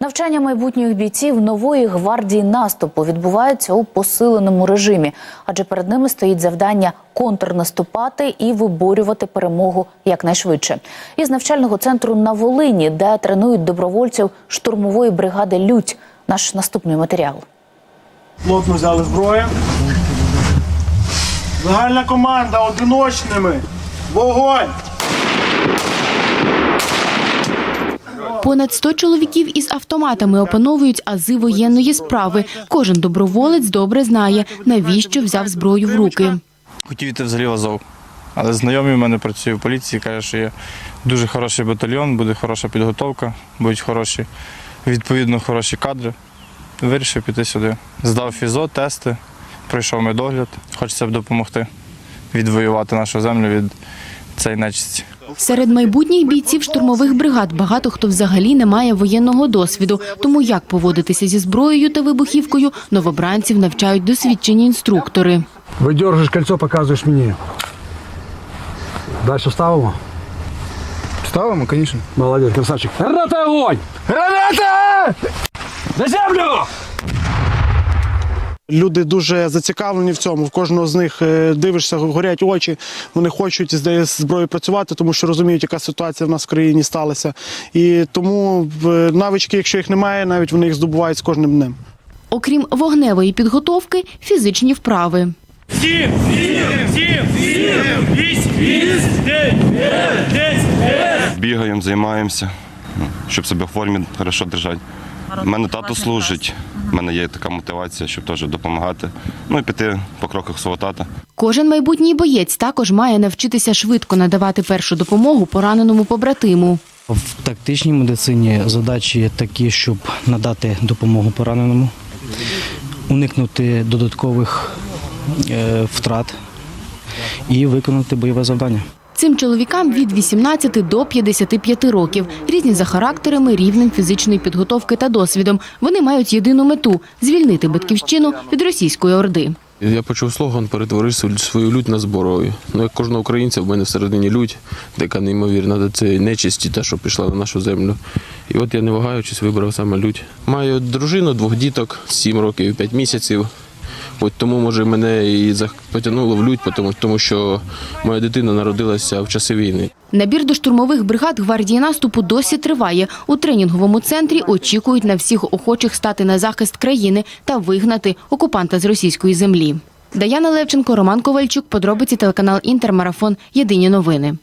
Навчання майбутніх бійців нової гвардії наступу відбувається у посиленому режимі, адже перед ними стоїть завдання контрнаступати і виборювати перемогу якнайшвидше. Із навчального центру на Волині, де тренують добровольців штурмової бригади Лють. Наш наступний матеріал. Плотно взяли зброю. Загальна команда одиночними. Вогонь! Понад 100 чоловіків із автоматами опановують ази воєнної справи. Кожен доброволець добре знає, навіщо взяв зброю в руки. Хотів йти взагалі в Азов. Але знайомий в мене працює в поліції, каже, що є дуже хороший батальйон, буде хороша підготовка, будуть хороші, відповідно, хороші кадри. Вирішив піти сюди. Здав фізо, тести, пройшов медогляд. Хочеться б допомогти відвоювати нашу землю від цієї нечисті. Серед майбутніх бійців штурмових бригад багато хто взагалі не має воєнного досвіду. Тому як поводитися зі зброєю та вибухівкою новобранців навчають досвідчені інструктори. Выдержишь кольцо, показываешь мне. Дальше ставимо? Ставимо, звісно. Молодец, красавчик. Граната огонь! Граната! На землю! Люди дуже зацікавлені в цьому. В кожного з них е, дивишся, горять очі. Вони хочуть з зброєю працювати, тому що розуміють, яка ситуація в нас в країні сталася. І тому е, навички, якщо їх немає, навіть вони їх здобувають з кожним днем. Окрім вогневої підготовки, фізичні вправи. Бігаємо, займаємося, ну, щоб себе в формі хорошо держати. У мене тато служить, у мене є така мотивація, щоб теж допомагати. Ну і піти по кроках свого тата. Кожен майбутній боєць також має навчитися швидко надавати першу допомогу пораненому побратиму. В тактичній медицині задачі такі, щоб надати допомогу пораненому, уникнути додаткових е, втрат і виконати бойове завдання. Цим чоловікам від 18 до 55 років. Різні за характерами, рівнем фізичної підготовки та досвідом. Вони мають єдину мету звільнити батьківщину від російської орди. Я почув слоган перетворив свою- лють на зброю. Ну, як кожного українця, в мене всередині лють, така неймовірна до цієї нечисті, та, що пішла на нашу землю. І от я не вагаючись вибрав саме лють. Маю дружину, двох діток, 7 років і 5 місяців. От тому, може, мене і потягнуло в лють, тому що моя дитина народилася в часи війни. Набір до штурмових бригад гвардії наступу досі триває. У тренінговому центрі очікують на всіх охочих стати на захист країни та вигнати окупанта з російської землі. Даяна Левченко, Роман Ковальчук. Подробиці телеканал Інтермарафон. Єдині новини.